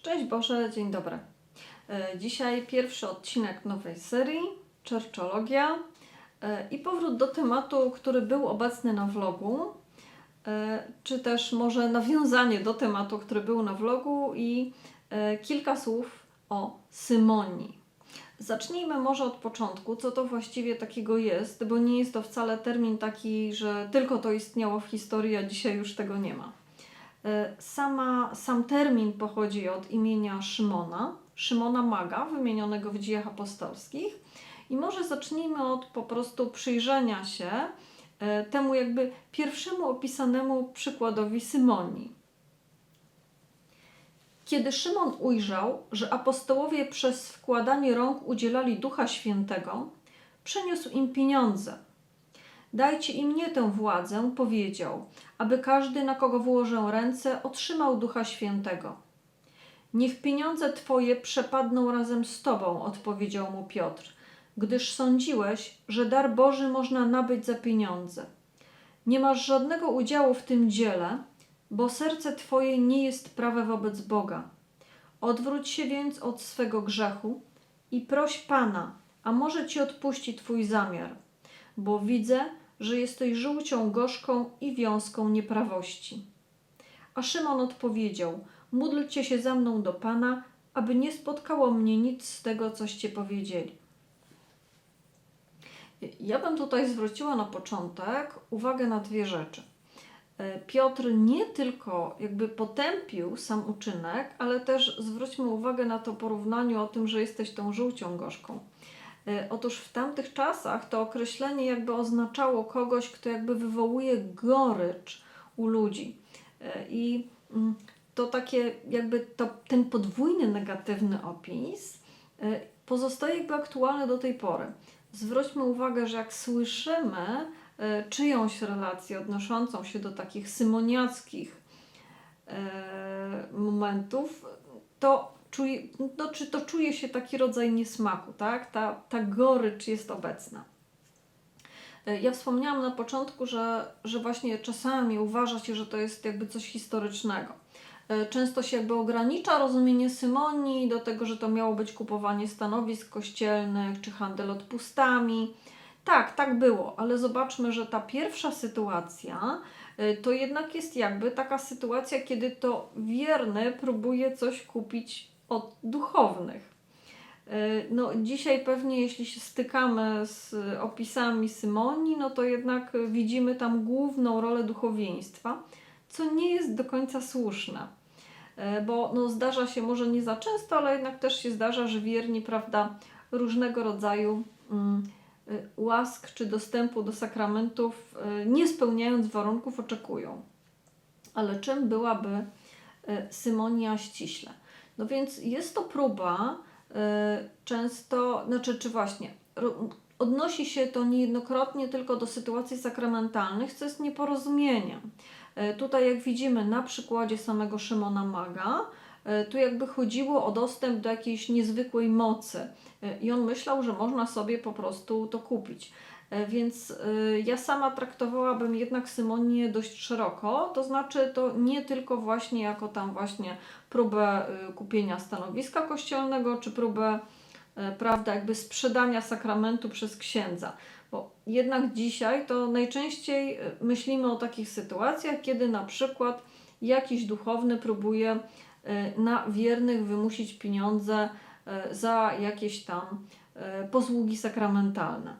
Szczęść Boże, dzień dobry. E, Dzisiaj pierwszy odcinek nowej serii, Czerczologia e, i powrót do tematu, który był obecny na vlogu, e, czy też może nawiązanie do tematu, który był na vlogu i kilka słów o Symonii. Zacznijmy może od początku, co to właściwie takiego jest, bo nie jest to wcale termin taki, że tylko to istniało w historii, a dzisiaj już tego nie ma. E, Sama, sam termin pochodzi od imienia Szymona, Szymona Maga, wymienionego w dziejach apostolskich. I może zacznijmy od po prostu przyjrzenia się e, temu jakby pierwszemu opisanemu przykładowi Symonii. Kiedy Szymon ujrzał, że apostołowie przez wkładanie rąk udzielali Ducha Świętego, przyniósł im pieniądze. Dajcie i mnie tę władzę, powiedział, aby każdy, na kogo włożę ręce, otrzymał Ducha Świętego. Niech pieniądze Twoje przepadną razem z Tobą, odpowiedział mu Piotr, gdyż sądziłeś, że dar Boży można nabyć za pieniądze. Nie masz żadnego udziału w tym dziele, bo serce Twoje nie jest prawe wobec Boga. Odwróć się więc od swego grzechu i proś Pana, a może Ci odpuści Twój zamiar, bo widzę, że jesteś żółcią gorzką i wiązką nieprawości. A Szymon odpowiedział: Módlcie się ze mną do Pana, aby nie spotkało mnie nic z tego, coście powiedzieli. Ja bym tutaj zwróciła na początek uwagę na dwie rzeczy. E, Piotr nie tylko jakby potępił sam uczynek, ale też zwróćmy uwagę na to porównaniu o tym, że jesteś tą żółcią gorzką. E, Otóż w tamtych czasach to określenie jakby oznaczało kogoś, kto jakby wywołuje gorycz u ludzi. E, I mm, to takie jakby to, ten podwójny negatywny opis e, pozostaje jakby aktualny do tej pory. Zwróćmy uwagę, że jak słyszymy czyjąś relację odnoszącą się do takich symoniackich momentów, to czuje, no, czy to czuje się taki rodzaj niesmaku, tak? Ta, ta gorycz jest obecna. E, Ja wspomniałam na początku, że, że właśnie czasami uważa się, że to jest jakby coś historycznego. E, Często się jakby ogranicza rozumienie symonii do tego, że to miało być kupowanie stanowisk kościelnych czy handel odpustami. Tak, tak było, ale zobaczmy, że ta pierwsza sytuacja y, to jednak jest jakby taka sytuacja, kiedy to wierny próbuje coś kupić od duchownych. Y, No, dzisiaj pewnie, jeśli się stykamy z opisami Symonii, no to jednak widzimy tam główną rolę duchowieństwa, co nie jest do końca słuszne. Y, Bo no, zdarza się może nie za często, ale jednak też się zdarza, że wierni, prawda, różnego rodzaju mm, y, łask czy dostępu do sakramentów, nie spełniając warunków, oczekują. Ale czym byłaby Symonia ściśle? No więc jest to próba y, często, znaczy czy właśnie, odnosi się to niejednokrotnie tylko do sytuacji sakramentalnych, co jest nieporozumieniem. Y, Tutaj jak widzimy na przykładzie samego Szymona Maga, tu jakby chodziło o dostęp do jakiejś niezwykłej mocy y, i on myślał, że można sobie po prostu to kupić. E, Więc ja sama traktowałabym jednak Symonię dość szeroko, to znaczy to nie tylko właśnie jako tam właśnie próbę kupienia stanowiska kościelnego, czy próbę, prawda, jakby sprzedania sakramentu przez księdza. Bo jednak dzisiaj to najczęściej myślimy o takich sytuacjach, kiedy na przykład jakiś duchowny próbuje na wiernych wymusić pieniądze y, za jakieś tam y, posługi sakramentalne.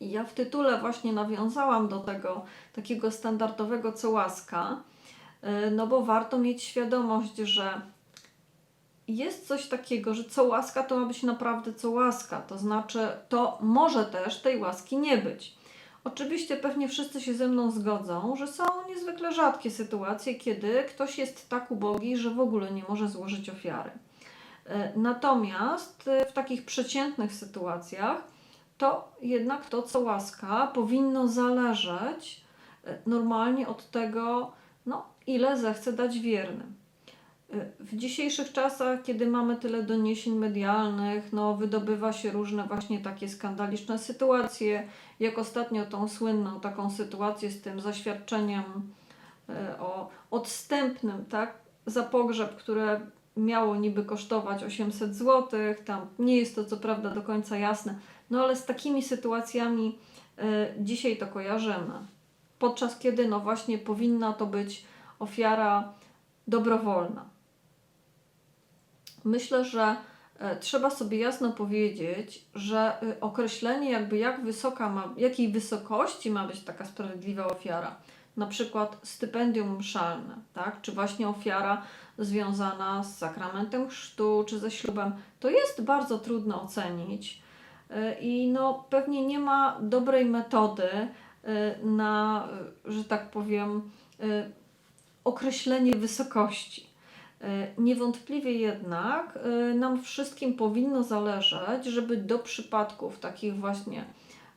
I ja w tytule właśnie nawiązałam do tego takiego standardowego co łaska, no bo warto mieć świadomość, że jest coś takiego, że co łaska to ma być naprawdę co łaska, to znaczy to może też tej łaski nie być. Oczywiście pewnie wszyscy się ze mną zgodzą, że są niezwykle rzadkie sytuacje, kiedy ktoś jest tak ubogi, że w ogóle nie może złożyć ofiary. Y, Natomiast y, w takich przeciętnych sytuacjach to jednak to, co łaska, powinno zależeć e, normalnie od tego, no, ile zechce dać wiernym. E, W dzisiejszych czasach, kiedy mamy tyle doniesień medialnych, no, wydobywa się różne właśnie takie skandaliczne sytuacje, jak ostatnio tą słynną taką sytuację z tym zaświadczeniem e, o odstępnym, tak, za pogrzeb, które miało niby kosztować 800 zł, tam nie jest to co prawda do końca jasne, no ale z takimi sytuacjami y, dzisiaj to kojarzymy. Podczas kiedy no właśnie powinna to być ofiara dobrowolna. Myślę, że e, trzeba sobie jasno powiedzieć, że y, określenie jakby jak wysoka ma, jakiej wysokości ma być taka sprawiedliwa ofiara, na przykład stypendium mszalne, tak? czy właśnie ofiara związana z sakramentem chrztu, czy ze ślubem, to jest bardzo trudno ocenić y, i no, pewnie nie ma dobrej metody y, na, że tak powiem, określenie wysokości. E, Niewątpliwie jednak e, nam wszystkim powinno zależeć, żeby do przypadków takich właśnie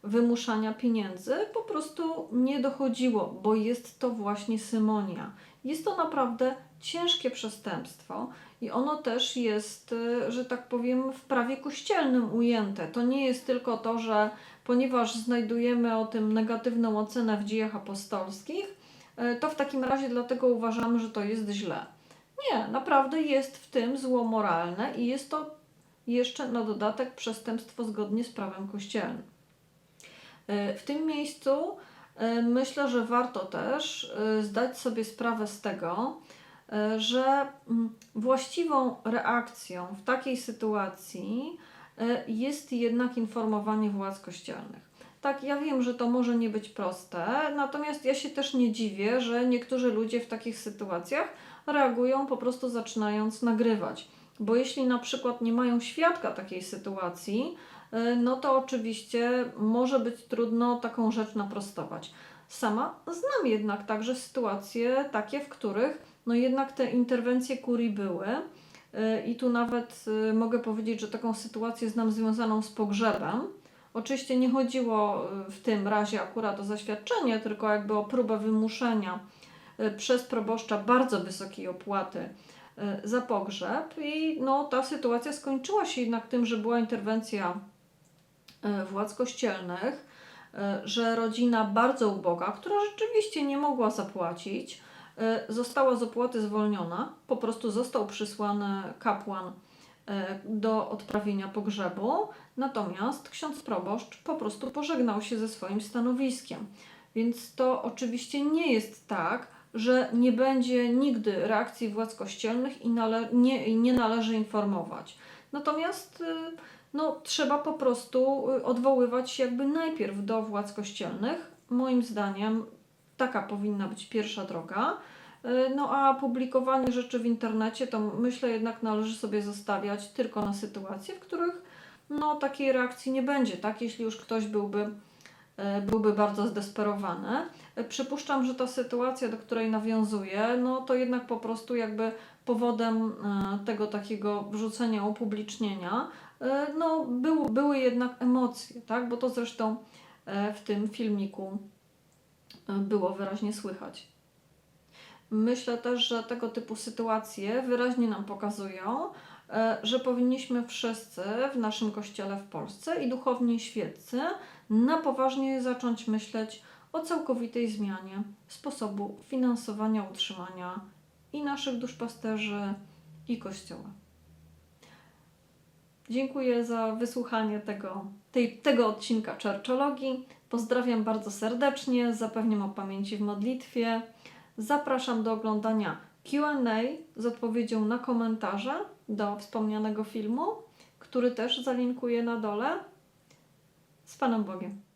wymuszania pieniędzy po prostu nie dochodziło, bo jest to właśnie symonia. Jest to naprawdę ciężkie przestępstwo i ono też jest, e, że tak powiem, w prawie kościelnym ujęte. To nie jest tylko to, że ponieważ znajdujemy o tym negatywną ocenę w dziejach apostolskich, to w takim razie dlatego uważamy, że to jest źle. Nie, naprawdę jest w tym zło moralne i jest to jeszcze na dodatek przestępstwo zgodnie z prawem kościelnym. E, W tym miejscu e, myślę, że warto też e, zdać sobie sprawę z tego, że mm, właściwą reakcją w takiej sytuacji jest jednak informowanie władz kościelnych. Tak, ja wiem, że to może nie być proste, natomiast ja się też nie dziwię, że niektórzy ludzie w takich sytuacjach reagują po prostu zaczynając nagrywać. Bo jeśli na przykład nie mają świadka takiej sytuacji, y, no to oczywiście może być trudno taką rzecz naprostować. Sama znam jednak także sytuacje takie, w których no jednak te interwencje kurii były. y, I tu nawet y, mogę powiedzieć, że taką sytuację znam związaną z pogrzebem. Oczywiście nie chodziło w tym razie akurat o zaświadczenie, tylko jakby o próbę wymuszenia przez proboszcza bardzo wysokiej opłaty y, za pogrzeb i no, ta sytuacja skończyła się jednak tym, że była interwencja y, władz kościelnych, y, że rodzina bardzo uboga, która rzeczywiście nie mogła zapłacić, y, została z opłaty zwolniona, po prostu został przysłany kapłan y, do odprawienia pogrzebu, natomiast ksiądz proboszcz po prostu pożegnał się ze swoim stanowiskiem. Więc to oczywiście nie jest tak, że nie będzie nigdy reakcji władz kościelnych i nale- nie, nie należy informować. Natomiast y, no, trzeba po prostu y, odwoływać się jakby najpierw do władz kościelnych. Moim zdaniem taka powinna być pierwsza droga. Y, No a publikowanie rzeczy w internecie to myślę jednak należy sobie zostawiać tylko na sytuacje, w których no, takiej reakcji nie będzie, tak? Jeśli już ktoś byłby, byłby bardzo zdesperowany. E, Przypuszczam, że ta sytuacja, do której nawiązuję, no to jednak po prostu jakby powodem e, tego takiego wrzucenia, upublicznienia, e, no był, były jednak emocje, tak? Bo to zresztą e, w tym filmiku e, było wyraźnie słychać. Myślę też, że tego typu sytuacje wyraźnie nam pokazują, e, że powinniśmy wszyscy w naszym kościele w Polsce i duchowni świeccy na poważnie zacząć myśleć o całkowitej zmianie sposobu finansowania, utrzymania i naszych duszpasterzy, i kościoła. Dziękuję za wysłuchanie tego, tej, tego odcinka Czerczologii. Pozdrawiam bardzo serdecznie, zapewniam o pamięci w modlitwie. Zapraszam do oglądania QA z odpowiedzią na komentarze do wspomnianego filmu, który też zalinkuję na dole. Z Panem Bogiem.